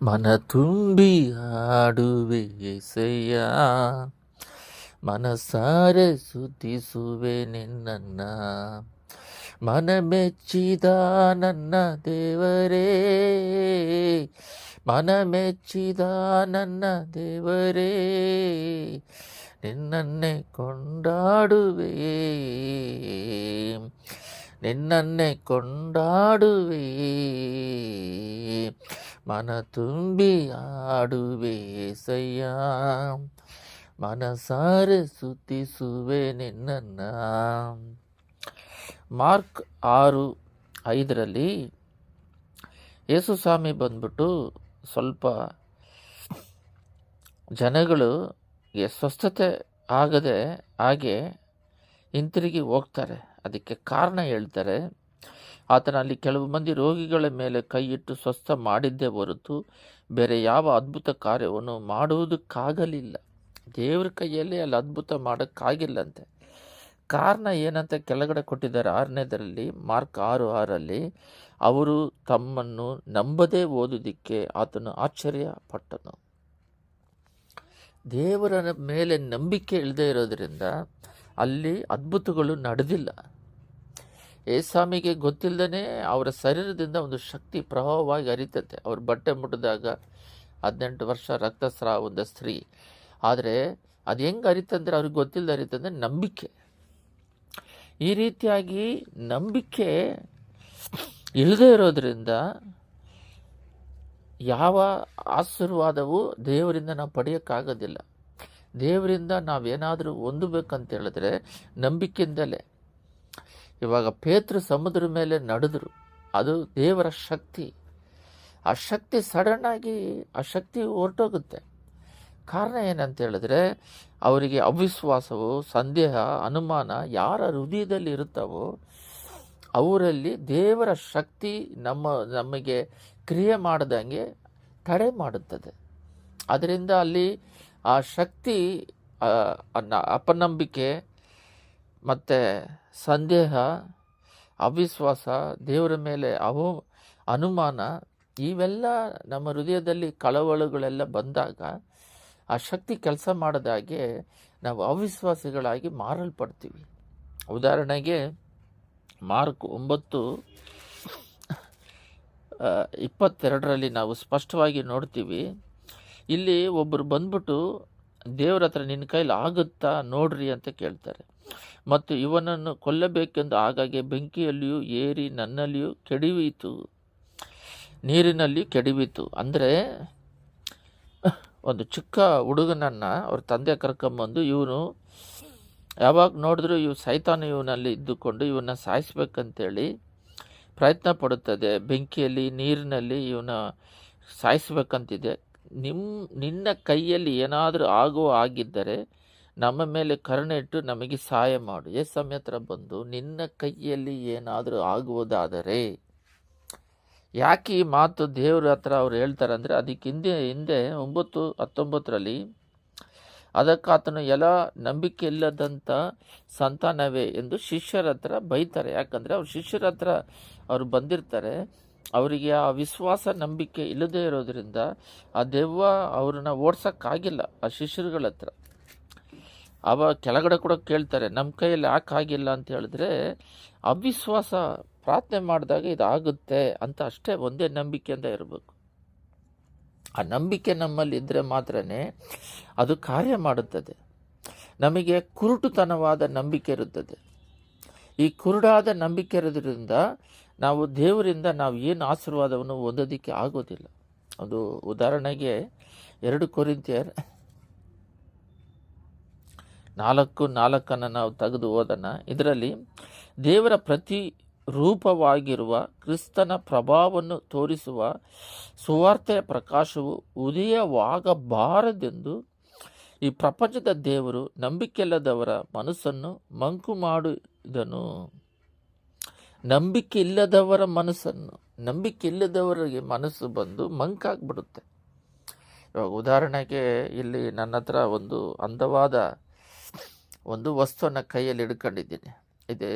ಮನ ತುಂಬಿ ಹಾಡುವೆ ಎಸೆಯ ಮನಸಾರೆ ಸುತಿಸುವೆ ನಿನ್ನನ್ನ ಮನ ಮೆಚ್ಚಿದ ನನ್ನ ದೇವರೇ ಮನ ಮೆಚ್ಚಿದ ನನ್ನ ದೇವರೇ ಮನ ತುಂಬಿ ಆಡುವೆ ಸಯ್ಯ ಮನಸಾರೆ ಸುತ್ತಿಸುವೆ ನಿನ್ನ ಮಾರ್ಕ್ ಆರು, ಐದರಲ್ಲಿ ಯೇಸು ಸ್ವಾಮಿ ಬಂದ್ಬಿಟ್ಟು ಸ್ವಲ್ಪ ಜನಗಳು ಸ್ವಸ್ಥತೆ ಆಗದೆ ಹಾಗೆ ಹಿಂತಿರುಗಿ ಹೋಗ್ತಾರೆ. ಅದಕ್ಕೆ ಕಾರಣ ಹೇಳ್ತಾರೆ. ಆತನ ಅಲ್ಲಿ ಕೆಲವು ಮಂದಿ ರೋಗಿಗಳ ಮೇಲೆ ಕೈ ಇಟ್ಟು ಸ್ವಸ್ಥ ಮಾಡಿದ್ದೇ ಹೊರತು ಬೇರೆ ಯಾವ ಅದ್ಭುತ ಕಾರ್ಯವನ್ನು ಮಾಡುವುದಕ್ಕಾಗಲಿಲ್ಲ. ದೇವ್ರ ಕೈಯಲ್ಲಿ ಅಲ್ಲಿ ಅದ್ಭುತ ಮಾಡೋಕ್ಕಾಗಿಲ್ಲಂತೆ. ಕಾರಣ ಏನಂತ ಕೆಳಗಡೆ ಕೊಟ್ಟಿದ್ದಾರೆ ಆರನೇದರಲ್ಲಿ, ಮಾರ್ಕ್ ಆರು ಆರಲ್ಲಿ, ಅವರು ತಮ್ಮನ್ನು ನಂಬದೇ ಓದುವುದಕ್ಕೆ ಆತನು ಆಶ್ಚರ್ಯ ಪಟ್ಟನು ದೇವರ ಮೇಲೆ ನಂಬಿಕೆ ಇಲ್ಲದೆ ಇರೋದರಿಂದ ಅಲ್ಲಿ ಅದ್ಭುತಗಳು ನಡೆದಿಲ್ಲ. ಏಸಾಮಿಗೆ ಗೊತ್ತಿಲ್ಲದೇ ಅವರ ಶರೀರದಿಂದ ಒಂದು ಶಕ್ತಿ ಪ್ರಭಾವವಾಗಿ ಹರಿತತೆ. ಅವ್ರ ಬಟ್ಟೆ ಮುಟ್ಟಿದಾಗ ಹದಿನೆಂಟು ವರ್ಷ ರಕ್ತಸ್ರಾವ ಒಂದು ಸ್ತ್ರೀ. ಆದರೆ ಅದು ಹೆಂಗೆ ಅರಿತಂದ್ರೆ ಅವ್ರಿಗೆ ಗೊತ್ತಿಲ್ಲದೆ ಅರಿತಂದ್ರೆ ನಂಬಿಕೆ. ಈ ರೀತಿಯಾಗಿ ನಂಬಿಕೆ ಇಲ್ಲದೆ ಇರೋದರಿಂದ ಯಾವ ಆಶೀರ್ವಾದವು ದೇವರಿಂದ ನಾವು ಪಡೆಯೋಕ್ಕಾಗೋದಿಲ್ಲ. ದೇವರಿಂದ ನಾವೇನಾದರೂ ಹೊಂದಬೇಕಂತ ಹೇಳಿದ್ರೆ ನಂಬಿಕೆಯಿಂದಲೇ. ಇವಾಗ ಪೇತೃ ಸಮುದ್ರ ಮೇಲೆ ನಡೆದ್ರು. ಅದು ದೇವರ ಶಕ್ತಿ. ಆ ಶಕ್ತಿ ಸಡನ್ನಾಗಿ ಆ ಶಕ್ತಿ ಹೊರಟೋಗುತ್ತೆ. ಕಾರಣ ಏನಂತ ಹೇಳಿದ್ರೆ, ಅವರಿಗೆ ಅವಿಶ್ವಾಸವು, ಸಂದೇಹ, ಅನುಮಾನ ಯಾರ ಹೃದಯದಲ್ಲಿ ಇರುತ್ತವೋ, ಅವರಲ್ಲಿ ದೇವರ ಶಕ್ತಿ ನಮ್ಮ, ನಮಗೆ ಕ್ರಿಯೆ ಮಾಡ್ದಂಗೆ ತಡೆ ಮಾಡುತ್ತದೆ. ಅದರಿಂದ ಅಲ್ಲಿ ಆ ಶಕ್ತಿ ಅಪನಂಬಿಕೆ ಮತ್ತು ಸಂದೇಹ, ಅವಿಶ್ವಾಸ, ದೇವರ ಮೇಲೆ ಅವು ಅನುಮಾನ, ಇವೆಲ್ಲ ನಮ್ಮ ಹೃದಯದಲ್ಲಿ ಕಳವಳಗಳೆಲ್ಲ ಬಂದಾಗ ಆ ಶಕ್ತಿ ಕೆಲಸ ಮಾಡದಾಗೆ ನಾವು ಅವಿಶ್ವಾಸಿಗಳಾಗಿ ಮಾರಲ್ಪಡ್ತೀವಿ. ಉದಾಹರಣೆಗೆ ಮಾರ್ಕ್ ಒಂಬತ್ತು ಇಪ್ಪತ್ತೆರಡರಲ್ಲಿ ನಾವು ಸ್ಪಷ್ಟವಾಗಿ ನೋಡ್ತೀವಿ. ಇಲ್ಲಿ ಒಬ್ಬರು ಬಂದ್ಬಿಟ್ಟು ದೇವ್ರ ಹತ್ರ ನಿನ್ನ ಕೈಲಿ ಆಗುತ್ತಾ ನೋಡ್ರಿ ಅಂತ ಕೇಳ್ತಾರೆ. ಮತ್ತು ಇವನನ್ನು ಕೊಲ್ಲಬೇಕೆಂದು ಆಗಾಗ್ಗೆ ಬೆಂಕಿಯಲ್ಲಿಯೂ ಏರಿ ನನ್ನಲ್ಲಿಯೂ ಕೆಡವಿತು ನೀರಿನಲ್ಲಿ ಕೆಡವಿತು. ಅಂದರೆ, ಒಂದು ಚಿಕ್ಕ ಹುಡುಗನನ್ನು ಅವ್ರ ತಂದೆ ಕರ್ಕೊಂಬಂದು ಇವನು ಯಾವಾಗ ನೋಡಿದ್ರು ಇವು ಸೈತಾನ ಇವನಲ್ಲಿ ಇದ್ದುಕೊಂಡು ಇವನ್ನ ಸಾಯಿಸ್ಬೇಕಂತೇಳಿ ಪ್ರಯತ್ನ ಪಡುತ್ತದೆ. ಬೆಂಕಿಯಲ್ಲಿ, ನೀರಿನಲ್ಲಿ ಇವನ ಸಾಯಿಸ್ಬೇಕಂತಿದೆ. ನಿಮ್ಮ ನಿನ್ನ ಕೈಯಲ್ಲಿ ಏನಾದರೂ ಆಗುವ ಆಗಿದ್ದರೆ ನಮ್ಮ ಮೇಲೆ ಕರುಣೆ ಇಟ್ಟು ನಮಗೆ ಸಹಾಯ ಮಾಡು. ಯೇಸಮ್ಮಿ ಹತ್ರ ಬಂದು, ನಿನ್ನ ಕೈಯಲ್ಲಿ ಏನಾದರೂ ಆಗುವುದಾದರೆ, ಯಾಕೆ ಈ ಮಾತು ದೇವ್ರ ಹತ್ರ ಅವ್ರು ಹೇಳ್ತಾರೆ ಅಂದರೆ, ಅದಕ್ಕೆ ಹಿಂದೆ ಹಿಂದೆ ಒಂಬತ್ತು, ಹತ್ತೊಂಬತ್ತರಲ್ಲಿ, ಅದಕ್ಕೆ ಆತನ ಎಲ್ಲ ನಂಬಿಕೆ ಇಲ್ಲದಂಥ ಸಂತಾನವೇ ಎಂದು ಶಿಷ್ಯರ ಹತ್ರ ಬೈತಾರೆ. ಯಾಕಂದರೆ ಅವ್ರ ಶಿಷ್ಯರ ಹತ್ರ ಅವರು ಬಂದಿರ್ತಾರೆ. ಅವರಿಗೆ ಆ ವಿಶ್ವಾಸ, ನಂಬಿಕೆ ಇಲ್ಲದೇ ಇರೋದ್ರಿಂದ ಆ ದೆವ್ವ ಅವ್ರನ್ನ ಓಡ್ಸೋಕ್ಕಾಗಿಲ್ಲ ಆ ಶಿಷ್ಯರುಗಳ ಹತ್ರ. ಅವ ಕೆಳಗಡೆ ಕೂಡ ಕೇಳ್ತಾರೆ ನಮ್ಮ ಕೈಯಲ್ಲಿ ಆಗಿಲ್ಲ? ಅಂತ ಹೇಳಿದ್ರೆ, ಅವಿಶ್ವಾಸ ಪ್ರಾರ್ಥನೆ ಮಾಡಿದಾಗ ಇದಾಗುತ್ತೆ ಅಂತ ಅಷ್ಟೇ ಒಂದೇ ನಂಬಿಕೆಯಿಂದ ಇರಬೇಕು. ಆ ನಂಬಿಕೆ ನಮ್ಮಲ್ಲಿ ಇದ್ದರೆ ಮಾತ್ರ ಅದು ಕಾರ್ಯ ಮಾಡುತ್ತದೆ. ನಮಗೆ ಕುರುಟುತನವಾದ ನಂಬಿಕೆ ಇರುತ್ತದೆ. ಈ ಕುರುಡಾದ ನಂಬಿಕೆ ಇರೋದ್ರಿಂದ ನಾವು ದೇವರಿಂದ ನಾವು ಏನು ಆಶೀರ್ವಾದವನ್ನು ಹೊಂದೋದಕ್ಕೆ ಆಗೋದಿಲ್ಲ. ಅದು ಉದಾಹರಣೆಗೆ ಎರಡು ಕೊರಿಂತಿಯರ್ ನಾಲ್ಕು ನಾಲ್ಕನ್ನು ನಾವು ತೆಗೆದು ಹೋದನ. ಇದರಲ್ಲಿ ದೇವರ ಪ್ರತಿ ರೂಪವಾಗಿರುವ ಕ್ರಿಸ್ತನ ಪ್ರಭಾವವನ್ನು ತೋರಿಸುವ ಸುವಾರ್ತೆಯ ಪ್ರಕಾಶವು ಉದಯವಾಗಬಾರದೆಂದು ಈ ಪ್ರಪಂಚದ ದೇವರು ನಂಬಿಕೆಯಿಲ್ಲದವರ ಮನಸ್ಸನ್ನು ಮಂಕು ಮಾಡಿದನು. ನಂಬಿಕೆ ಇಲ್ಲದವರ ಮನಸ್ಸನ್ನು ನಂಬಿಕೆ ಇಲ್ಲದವರಿಗೆ ಮನಸ್ಸು ಬಂದು ಮಂಕಾಗ್ಬಿಡುತ್ತೆ. ಇವಾಗ ಉದಾಹರಣೆಗೆ ಇಲ್ಲಿ ನನ್ನ ಹತ್ರ ಒಂದು ಅಂದವಾದ ಒಂದು ವಸ್ತುವನ್ನು ಕೈಯಲ್ಲಿ ಹಿಡ್ಕೊಂಡಿದ್ದೀನಿ. ಇದೆ,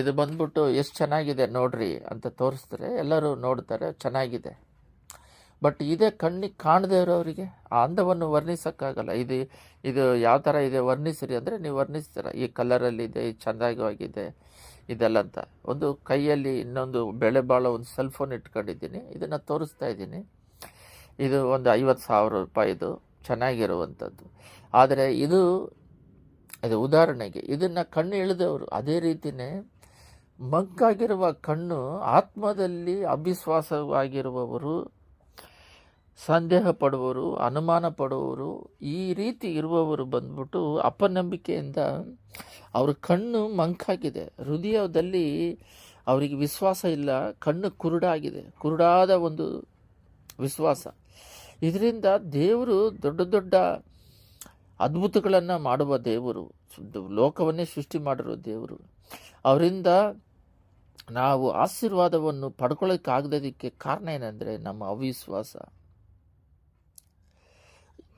ಇದು ಬಂದ್ಬಿಟ್ಟು ಎಷ್ಟು ಚೆನ್ನಾಗಿದೆ ನೋಡ್ರಿ ಅಂತ ತೋರಿಸಿದ್ರೆ ಎಲ್ಲರೂ ನೋಡ್ತಾರೆ, ಚೆನ್ನಾಗಿದೆ. ಬಟ್ ಇದೇ ಕಣ್ಣಿಗೆ ಕಾಣದೇ ಇರೋರಿಗೆ ಆ ಅಂದವನ್ನು ವರ್ಣಿಸೋಕ್ಕಾಗಲ್ಲ. ಇದು ಇದು ಯಾವ ಥರ ಇದೆ ವರ್ಣಿಸಿರಿ ಅಂದರೆ ನೀವು ವರ್ಣಿಸ್ತೀರ. ಈ ಕಲರಲ್ಲಿದೆ, ಈ ಚೆಂದಾಗವಾಗಿದೆ, ಇದೆಲ್ಲ ಅಂತ. ಒಂದು ಕೈಯಲ್ಲಿ ಇನ್ನೊಂದು ಬೆಳೆ ಬಾಳೋ ಒಂದು ಸೆಲ್ ಫೋನ್ ಇಟ್ಕೊಂಡಿದ್ದೀನಿ. ಇದನ್ನು ತೋರಿಸ್ತಾ ಇದ್ದೀನಿ. ಇದು ಒಂದು ಐವತ್ತು ಸಾವಿರ ರೂಪಾಯಿದು ಚೆನ್ನಾಗಿರುವಂಥದ್ದು. ಆದರೆ ಇದು ಇದು ಉದಾಹರಣೆಗೆ, ಇದನ್ನು ಕಣ್ಣು ಇಳಿದವರು ಅದೇ ರೀತಿಯೇ ಮಂಕಾಗಿರುವ ಕಣ್ಣು ಆತ್ಮದಲ್ಲಿ ಅವಿಶ್ವಾಸವಾಗಿರುವವರು ಸಂದೇಹ ಪಡುವವರು ಅನುಮಾನ ಪಡುವವರು ಈ ರೀತಿ ಇರುವವರು ಬಂದ್ಬಿಟ್ಟು ಅಪನಂಬಿಕೆಯಿಂದ ಅವ್ರ ಕಣ್ಣು ಮಂಕಾಗಿದೆ. ಹೃದಯದಲ್ಲಿ ಅವರಿಗೆ ವಿಶ್ವಾಸ ಇಲ್ಲ, ಕಣ್ಣು ಕುರುಡಾಗಿದೆ, ಕುರುಡಾದ ಒಂದು ವಿಶ್ವಾಸ. ಇದರಿಂದ ದೇವರು ದೊಡ್ಡ ದೊಡ್ಡ ಅದ್ಭುತಗಳನ್ನು ಮಾಡುವ ದೇವರು ಲೋಕವನ್ನೇ ಸೃಷ್ಟಿ ಮಾಡಿರೋ ದೇವರು. ಅವರಿಂದ ನಾವು ಆಶೀರ್ವಾದವನ್ನು ಪಡ್ಕೊಳ್ಳೋಕ್ಕಾಗದಕ್ಕೆ ಕಾರಣ ಏನಂದರೆ ನಮ್ಮ ಅವಿಶ್ವಾಸ.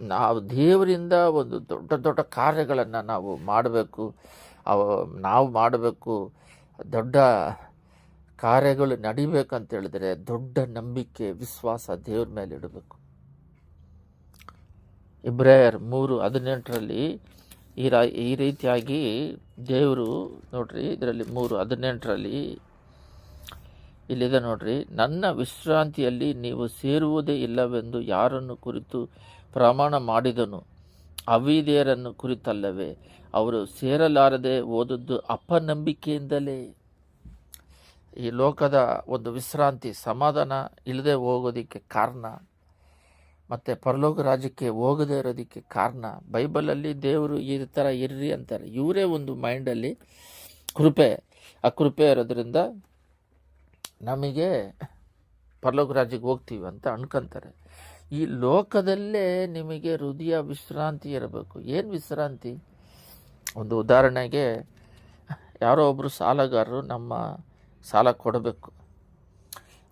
ನಾವು ದೇವರಿಂದ ಒಂದು ದೊಡ್ಡ ದೊಡ್ಡ ಕಾರ್ಯಗಳನ್ನು ನಾವು ಮಾಡಬೇಕು. ಅವ, ನಾವು ಮಾಡಬೇಕು. ದೊಡ್ಡ ಕಾರ್ಯಗಳು ನಡಿಬೇಕಂತ ಹೇಳಿದ್ರೆ ದೊಡ್ಡ ನಂಬಿಕೆ, ವಿಶ್ವಾಸ ದೇವ್ರ ಮೇಲೆ ಇಡಬೇಕು. ಇಬ್ರೇಯರ್ ಮೂರು ಹದಿನೆಂಟರಲ್ಲಿ ಈ ರಾ ಈ ರೀತಿಯಾಗಿ ದೇವರು ನೋಡ್ರಿ ಇದರಲ್ಲಿ ಮೂರು ಹದಿನೆಂಟರಲ್ಲಿ ಇಲ್ಲಿದೆ ನೋಡ್ರಿ, ನನ್ನ ವಿಶ್ರಾಂತಿಯಲ್ಲಿ ನೀವು ಸೇರುವುದೇ ಇಲ್ಲವೆಂದು ಯಾರನ್ನು ಕುರಿತು ಪ್ರಮಾಣ ಮಾಡಿದನು? ಅವಿದೇಯರನ್ನು ಕುರಿತಲ್ಲವೇ? ಅವರು ಸೇರಲಾರದೆ ಓದದ್ದು ಅಪನಂಬಿಕೆಯಿಂದಲೇ. ಈ ಲೋಕದ ಒಂದು ವಿಶ್ರಾಂತಿ, ಸಮಾಧಾನ ಇಲ್ಲದೆ ಹೋಗೋದಕ್ಕೆ ಕಾರಣ ಮತ್ತು ಪರಲೋಕ ರಾಜ್ಯಕ್ಕೆ ಹೋಗದೇ ಇರೋದಕ್ಕೆ ಕಾರಣ, ಬೈಬಲಲ್ಲಿ ದೇವರು ಈ ಥರ ಇರ್ರಿ ಅಂತಾರೆ. ಇವರೇ ಒಂದು ಮೈಂಡಲ್ಲಿ ಕೃಪೆ ಆ ಕೃಪೆ ಇರೋದ್ರಿಂದ ನಮಗೆ ಪರಲೋಕ ರಾಜ್ಯಕ್ಕೆ ಹೋಗ್ತೀವಿ ಅಂತ ಅನ್ಕೊಂತಾರೆ. ಈ ಲೋಕದಲ್ಲೇ ನಿಮಗೆ ಹೃದಯ ವಿಶ್ರಾಂತಿ ಇರಬೇಕು. ಏನು ವಿಶ್ರಾಂತಿ? ಒಂದು ಉದಾಹರಣೆಗೆ ಯಾರೋ ಒಬ್ಬರು ಸಾಲಗಾರರು ನಮ್ಮ ಸಾಲ ಕೊಡಬೇಕು.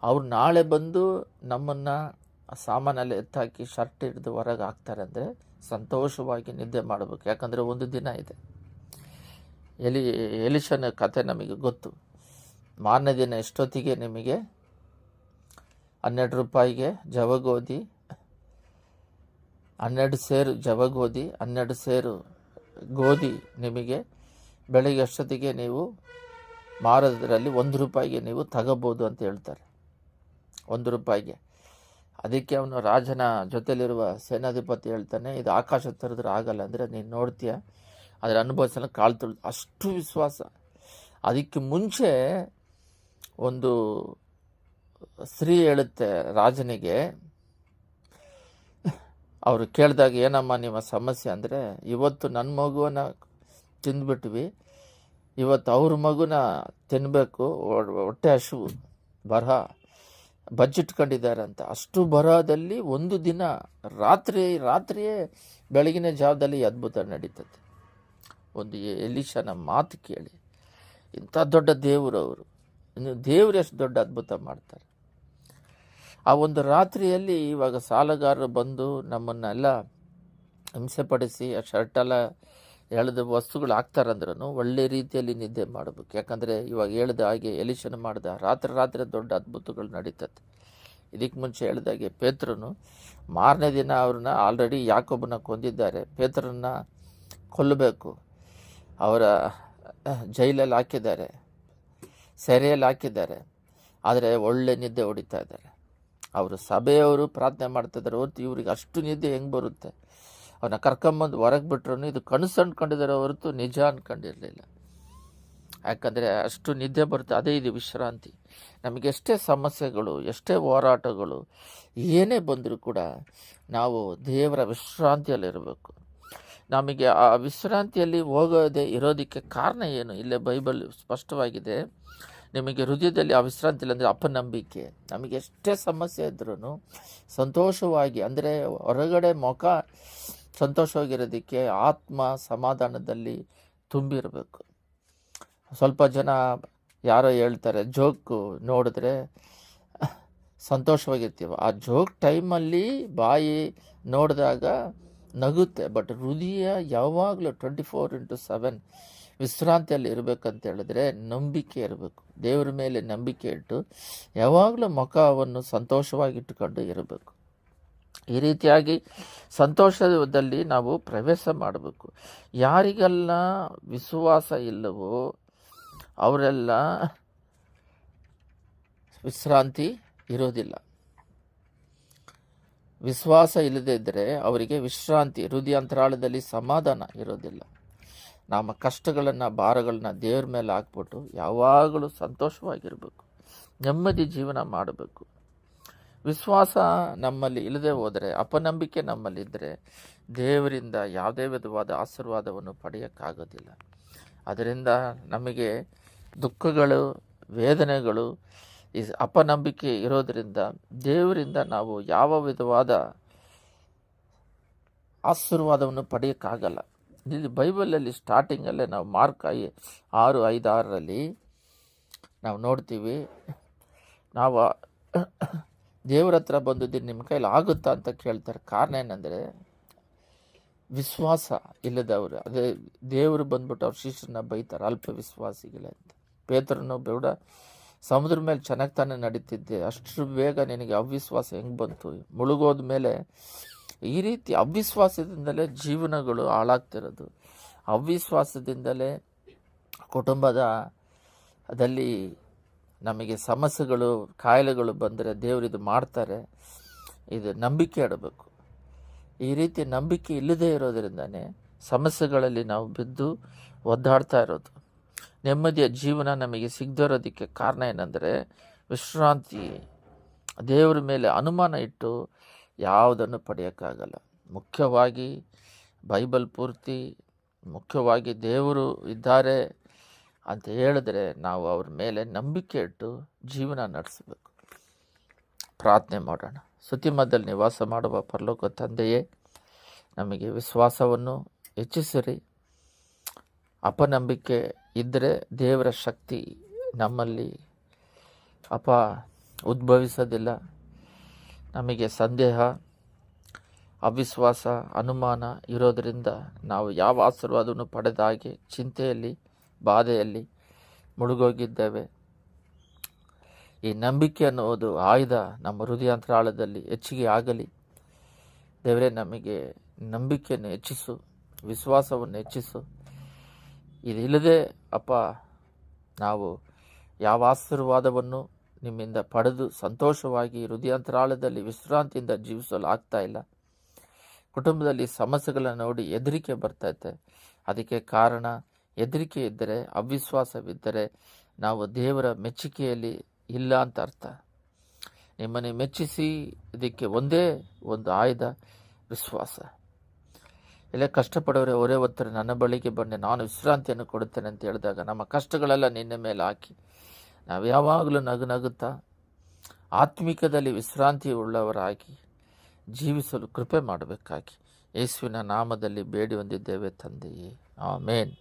ಅವ್ರು ನಾಳೆ ಬಂದು ನಮ್ಮನ್ನು ಸಾಮಾನಲ್ಲಿ ಎತ್ತಾಕಿ ಶರ್ಟ್ ಹಿಡಿದು ಹೊರಗೆ ಹಾಕ್ತಾರೆ ಅಂದರೆ ಸಂತೋಷವಾಗಿ ನಿದ್ದೆ ಮಾಡಬೇಕು. ಯಾಕಂದರೆ ಒಂದು ದಿನ ಇದೆ. ಎಲಿ ಎಲಿಶನ ಕತೆ ನಮಗೆ ಗೊತ್ತು. ಮಾರನೇ ದಿನ ಎಷ್ಟೊತ್ತಿಗೆ ನಿಮಗೆ? ಹನ್ನೆರಡು ರೂಪಾಯಿಗೆ ಜವಗೋಧಿ ಹನ್ನೆರಡು ಸೇರು ಜವಗೋಧಿ ಹನ್ನೆರಡು ಸೇರು ಗೋಧಿ ನಿಮಗೆ. ಬೆಳಿಗ್ಗೆ ಅಷ್ಟೊತ್ತಿಗೆ ನೀವು ಮಾರೋದ್ರಲ್ಲಿ ಒಂದು ರೂಪಾಯಿಗೆ ನೀವು ತಗೋಬೋದು ಅಂತ ಹೇಳ್ತಾರೆ. ಒಂದು ರೂಪಾಯಿಗೆ. ಅದಕ್ಕೆ ಅವನು ರಾಜನ ಜೊತೆಲಿರುವ ಸೇನಾಧಿಪತಿ ಹೇಳ್ತಾನೆ, ಇದು ಆಕಾಶ ತರಿದ್ರೆ ಆಗಲ್ಲ, ಅಂದರೆ ನೀನು ನೋಡ್ತೀಯ? ಅದರ ಅನುಭವಿಸಲು ಕಾಳು ತುಳಿದು, ಅಷ್ಟು ವಿಶ್ವಾಸ. ಅದಕ್ಕೆ ಮುಂಚೆ ಒಂದು ಸ್ತ್ರೀ ಹೇಳುತ್ತೆ ರಾಜನಿಗೆ, ಅವರು ಕೇಳಿದಾಗ, ಏನಮ್ಮ ನಿಮ್ಮ ಸಮಸ್ಯೆ? ಅಂದರೆ, ಇವತ್ತು ನನ್ನ ಮಗುವನ್ನ ತಿಂದ್ಬಿಟ್ವಿ, ಇವತ್ತು ಅವ್ರ ಮಗುನ ತಿನ್ನಬೇಕು ಹೊಟ್ಟೆ ಹಸಿವು, ಬರಹ. ಬಚ್ಚಿಟ್ಕೊಂಡಿದ್ದಾರೆ ಅಂತ. ಅಷ್ಟು ಬರಹದಲ್ಲಿ ಒಂದು ದಿನ ರಾತ್ರಿ, ರಾತ್ರಿಯೇ ಬೆಳಗಿನ ಜಾವದಲ್ಲಿ ಅದ್ಭುತ ನಡೀತದೆ. ಒಂದು ಎಲಿಶನ ಮಾತು ಕೇಳಿ. ಇಂಥ ದೊಡ್ಡ ದೇವರು ಅವರು. ಇನ್ನು ದೇವರು ಎಷ್ಟು ದೊಡ್ಡ ಅದ್ಭುತ ಮಾಡ್ತಾರೆ. ಆ ಒಂದು ರಾತ್ರಿಯಲ್ಲಿ ಇವಾಗ ಸಾಲಗಾರರು ಬಂದು ನಮ್ಮನ್ನೆಲ್ಲ ಹಿಂಸೆಪಡಿಸಿ, ಆ ಶರ್ಟೆಲ್ಲ ಎಳೆದ ವಸ್ತುಗಳು ಹಾಕ್ತಾರಂದ್ರೂ ಒಳ್ಳೆ ರೀತಿಯಲ್ಲಿ ನಿದ್ದೆ ಮಾಡಬೇಕು. ಯಾಕಂದರೆ ಇವಾಗ ಹೇಳ್ದ ಹಾಗೆ ಎಲಿಷನ್ ಮಾಡಿದ ರಾತ್ರಿ ರಾತ್ರಿ ದೊಡ್ಡ ಅದ್ಭುತಗಳು ನಡೀತದೆ. ಇದಕ್ಕೆ ಮುಂಚೆ ಹೇಳಿದಾಗೆ ಪೇತ್ರನು ಮಾರನೇ ದಿನ ಅವ್ರನ್ನ ಆಲ್ರೆಡಿ ಯಾಕೊಬ್ಬನ ಕೊಂದಿದ್ದಾರೆ. ಪೇತ್ರನ್ನ ಕೊಲ್ಲಬೇಕು. ಅವರ ಜೈಲಲ್ಲಿ ಹಾಕಿದ್ದಾರೆ. ಸೆರೆಯಲ್ಲಿ ಹಾಕಿದ್ದಾರೆ. ಆದರೆ ಒಳ್ಳೆ ನಿದ್ದೆ ಹೊಡಿತಾ ಇದ್ದಾರೆ. ಅವರು ಸಭೆಯವರು ಪ್ರಾರ್ಥನೆ ಮಾಡ್ತಿದ್ದಾರೆ ಹೊರತು ಇವ್ರಿಗೆ ಅಷ್ಟು ನಿದ್ದೆ ಹೆಂಗೆ ಬರುತ್ತೆ? ಅವನ್ನ ಕರ್ಕೊಂಬಂದು ಹೊರಗೆ ಬಿಟ್ರು ಇದು ಕನಸು ಅಂದ್ಕೊಂಡಿದ್ದಾರೆ ಹೊರತು ನಿಜ ಅಂದ್ಕೊಂಡಿರಲಿಲ್ಲ ಯಾಕಂದರೆ ಅಷ್ಟು ನಿದ್ದೆ ಬರುತ್ತೆ, ಅದೇ ಇದು ವಿಶ್ರಾಂತಿ. ನಮಗೆ ಎಷ್ಟೇ ಸಮಸ್ಯೆಗಳು, ಎಷ್ಟೇ ಹೋರಾಟಗಳು, ಏನೇ ಬಂದರೂ ಕೂಡ ನಾವು ದೇವರ ವಿಶ್ರಾಂತಿಯಲ್ಲಿರಬೇಕು. ನಮಗೆ ಆ ವಿಶ್ರಾಂತಿಯಲ್ಲಿ ಹೋಗೋದೇ ಇರೋದಕ್ಕೆ ಕಾರಣ ಏನು? ಇಲ್ಲೇ ಬೈಬಲ್ ಸ್ಪಷ್ಟವಾಗಿದೆ, ನಿಮಗೆ ಹೃದಯದಲ್ಲಿ ಆ ವಿಶ್ರಾಂತಿ ಅಂದರೆ ಅಪನಂಬಿಕೆ. ನಮಗೆ ಎಷ್ಟೇ ಸಮಸ್ಯೆ ಇದ್ರೂ ಸಂತೋಷವಾಗಿ, ಅಂದರೆ ಹೊರಗಡೆ ಮುಖ ಸಂತೋಷವಾಗಿರೋದಕ್ಕೆ ಆತ್ಮ ಸಮಾಧಾನದಲ್ಲಿ ತುಂಬಿರಬೇಕು. ಸ್ವಲ್ಪ ಜನ ಯಾರೋ ಹೇಳ್ತಾರೆ, ಜೋಕು ನೋಡಿದ್ರೆ ಸಂತೋಷವಾಗಿರ್ತೀವಿ. ಆ ಜೋಕ್ ಟೈಮಲ್ಲಿ ಬಾಯಿ ನೋಡಿದಾಗ ನಗುತ್ತೆ, ಬಟ್ ಹೃದಯ ಯಾವಾಗಲೂ ಟ್ವೆಂಟಿ ಫೋರ್ ಇಂಟು ಸೆವೆನ್ ವಿಶ್ರಾಂತಿಯಲ್ಲಿ ಇರಬೇಕಂತ ಹೇಳಿದ್ರೆ ನಂಬಿಕೆ ಇರಬೇಕು. ದೇವರ ಮೇಲೆ ನಂಬಿಕೆ ಇಟ್ಟು ಯಾವಾಗಲೂ ಮುಖವನ್ನು ಸಂತೋಷವಾಗಿಟ್ಟುಕೊಂಡು ಇರಬೇಕು. ಈ ರೀತಿಯಾಗಿ ಸಂತೋಷದಲ್ಲಿ ನಾವು ಪ್ರವೇಶ ಮಾಡಬೇಕು. ಯಾರಿಗೆಲ್ಲ ವಿಶ್ವಾಸ ಇಲ್ಲವೋ ಅವರೆಲ್ಲ ವಿಶ್ರಾಂತಿ ಇರೋದಿಲ್ಲ. ವಿಶ್ವಾಸ ಇಲ್ಲದೇ ಇದ್ದರೆ ಅವರಿಗೆ ವಿಶ್ರಾಂತಿ, ಹೃದಯ ಅಂತರಾಳದಲ್ಲಿ ಸಮಾಧಾನ ಇರೋದಿಲ್ಲ. ನಮ್ಮ ಕಷ್ಟಗಳನ್ನು, ಭಾರಗಳನ್ನ ದೇವ್ರ ಮೇಲೆ ಹಾಕ್ಬಿಟ್ಟು ಯಾವಾಗಲೂ ಸಂತೋಷವಾಗಿರಬೇಕು. ನೆಮ್ಮದಿ ಜೀವನ ಮಾಡಬೇಕು. ವಿಶ್ವಾಸ ನಮ್ಮಲ್ಲಿ ಇಲ್ಲದೆ ಹೋದರೆ, ಅಪನಂಬಿಕೆ ನಮ್ಮಲ್ಲಿದ್ದರೆ ದೇವರಿಂದ ಯಾವುದೇ ವಿಧವಾದ ಆಶೀರ್ವಾದವನ್ನು ಪಡೆಯೋಕ್ಕಾಗೋದಿಲ್ಲ. ಅದರಿಂದ ನಮಗೆ ದುಃಖಗಳು, ವೇದನೆಗಳು, ಈ ಅಪನಂಬಿಕೆ ಇರೋದರಿಂದ ದೇವರಿಂದ ನಾವು ಯಾವ ವಿಧವಾದ ಆಶೀರ್ವಾದವನ್ನು ಪಡೆಯೋಕ್ಕಾಗಲ್ಲ. ಇಲ್ಲಿ ಬೈಬಲಲ್ಲಿ ಸ್ಟಾರ್ಟಿಂಗಲ್ಲೇ ನಾವು ಮಾರ್ಕ್ ಐ, ಆರು, ಐದಾರರಲ್ಲಿ ನಾವು ನೋಡ್ತೀವಿ, ನಾವು ದೇವ್ರ ಹತ್ರ ಬಂದಿದ್ದು ನಿಮ್ಮ ಕೈಲಿ ಆಗುತ್ತಾ ಅಂತ ಕೇಳ್ತಾರೆ. ಕಾರಣ ಏನಂದರೆ, ವಿಶ್ವಾಸ ಇಲ್ಲದವರು ಅದೇ ದೇವರು ಬಂದ್ಬಿಟ್ಟು ಅವ್ರ ಶಿಷ್ಯರನ್ನ ಬೈತಾರೆ, ಅಲ್ಪ ವಿಶ್ವಾಸಿಗಳೇ ಅಂತ. ಪೇತ್ರನು ಬೇಡ, ಸಮುದ್ರ ಮೇಲೆ ಚೆನ್ನಾಗಿ ತಾನೇ ನಡೀತಿದ್ದೆ ಅಷ್ಟು ಬೇಗ ನಿನಗೆ ಅವಿಶ್ವಾಸ ಹೆಂಗೆ ಬಂತು? ಮುಳುಗೋದ ಮೇಲೆ ಈ ರೀತಿ ಅವಿಶ್ವಾಸದಿಂದಲೇ ಜೀವನಗಳು ಹಾಳಾಗ್ತಿರೋದು. ಅವಿಶ್ವಾಸದಿಂದಲೇ ಕುಟುಂಬದ, ಅದಲ್ಲಿ ನಮಗೆ ಸಮಸ್ಯೆಗಳು, ಕಾಯಿಲೆಗಳು ಬಂದರೆ ದೇವರು ಇದು ಮಾಡ್ತಾರೆ. ಇದು ನಂಬಿಕೆ ಇಡಬೇಕು. ಈ ರೀತಿ ನಂಬಿಕೆ ಇಲ್ಲದೇ ಇರೋದರಿಂದನೇ ಸಮಸ್ಯೆಗಳಲ್ಲಿ ನಾವು ಬಿದ್ದು ಒದ್ದಾಡ್ತಾ ಇರೋದು. ನೆಮ್ಮದಿಯ ಜೀವನ ನಮಗೆ ಸಿಗದಿರೋದಕ್ಕೆ ಕಾರಣ ಏನಂದರೆ ವಿಶ್ರಾಂತಿ. ದೇವರ ಮೇಲೆ ಅನುಮಾನ ಇಟ್ಟು ಯಾವುದನ್ನು ಪಡೆಯೋಕ್ಕಾಗಲ್ಲ. ಮುಖ್ಯವಾಗಿ ಬೈಬಲ್ ಪೂರ್ತಿ ಮುಖ್ಯವಾಗಿ ದೇವರು ಇದ್ದಾರೆ. ಅಂತ ಹೇಳಿದ್ರೆ ನಾವು ಅವ್ರ ಮೇಲೆ ನಂಬಿಕೆ ಇಟ್ಟು ಜೀವನ ನಡೆಸಬೇಕು. ಪ್ರಾರ್ಥನೆ ಮಾಡೋಣ. ಸುತಿಮದಲ್ಲಿ ನಿವಾಸ ಮಾಡುವ ಪರಲೋಕ ತಂದೆಯೇ, ನಮಗೆ ವಿಶ್ವಾಸವನ್ನು ಹೆಚ್ಚಿಸಿರಿ. ಅಪನಂಬಿಕೆ ಇದ್ದರೆ ದೇವರ ಶಕ್ತಿ ನಮ್ಮಲ್ಲಿ ಅಪ ಉದ್ಭವಿಸೋದಿಲ್ಲ. ನಮಗೆ ಸಂದೇಹ, ಅವಿಶ್ವಾಸ, ಅನುಮಾನ ಇರೋದರಿಂದ ನಾವು ಯಾವ ಆಶೀರ್ವಾದವನ್ನು ಪಡೆದ ಹಾಗೆ ಚಿಂತೆಯಲ್ಲಿ ಬಾಧೆಯಲ್ಲಿ ಮುಳುಗೋಗಿದ್ದೇವೆ. ಈ ನಂಬಿಕೆ ಅನ್ನುವುದು ಆಯುಧ ನಮ್ಮ ಹೃದಯಾಂತರಾಳದಲ್ಲಿ ಹೆಚ್ಚಿಗೆ ಆಗಲಿ. ದೇವರೇ, ನಮಗೆ ನಂಬಿಕೆಯನ್ನು ಹೆಚ್ಚಿಸು, ವಿಶ್ವಾಸವನ್ನು ಹೆಚ್ಚಿಸು. ಇದಿಲ್ಲದೆ, ಅಪ್ಪ, ನಾವು ಯಾವ ಆಶೀರ್ವಾದವನ್ನು ನಿಮ್ಮಿಂದ ಪಡೆದು ಸಂತೋಷವಾಗಿ ಹೃದಯಾಂತರಾಳದಲ್ಲಿ ವಿಶ್ರಾಂತಿಯಿಂದ ಜೀವಿಸಲು ಆಗ್ತಾ ಇಲ್ಲ. ಕುಟುಂಬದಲ್ಲಿ ಸಮಸ್ಯೆಗಳನ್ನು ನೋಡಿ ಹೆದರಿಕೆ ಬರ್ತೈತೆ ಅದಕ್ಕೆ ಕಾರಣ ಹೆದರಿಕೆ ಇದ್ದರೆ, ಅವಿಶ್ವಾಸವಿದ್ದರೆ ನಾವು ದೇವರ ಮೆಚ್ಚುಗೆಯಲ್ಲಿ ಇಲ್ಲ ಅಂತ ಅರ್ಥ. ನಿಮ್ಮನ್ನು ಮೆಚ್ಚಿಸಿ ಇದಕ್ಕೆ ಒಂದೇ ಒಂದು ಆಯ್ದ ವಿಶ್ವಾಸ. ಎಲ್ಲ ಕಷ್ಟಪಡೋರೆ ಒರೇ ಹೊತ್ತರೆ ನನ್ನ ಬಳಿಗೆ ಬನ್ನಿ, ನಾನು ವಿಶ್ರಾಂತಿಯನ್ನು ಕೊಡುತ್ತೇನೆ ಅಂತ ಹೇಳಿದಾಗ ನಮ್ಮ ಕಷ್ಟಗಳೆಲ್ಲ ನಿನ್ನ ಮೇಲೆ ಹಾಕಿ, ನಾವು ಯಾವಾಗಲೂ ನಗು ನಗುತ್ತಾ, ಆತ್ಮಿಕದಲ್ಲಿ ವಿಶ್ರಾಂತಿ ಉಳ್ಳವರಾಗಿ ಜೀವಿಸಲು ಕೃಪೆ ಮಾಡಬೇಕಾಗಿ. ಯೇಸುವಿನ ನಾಮದಲ್ಲಿ ಬೇಡಿ ಹೊಂದಿದ್ದೇವೆ ತಂದೆಯೇ. ಆಮೇನ್.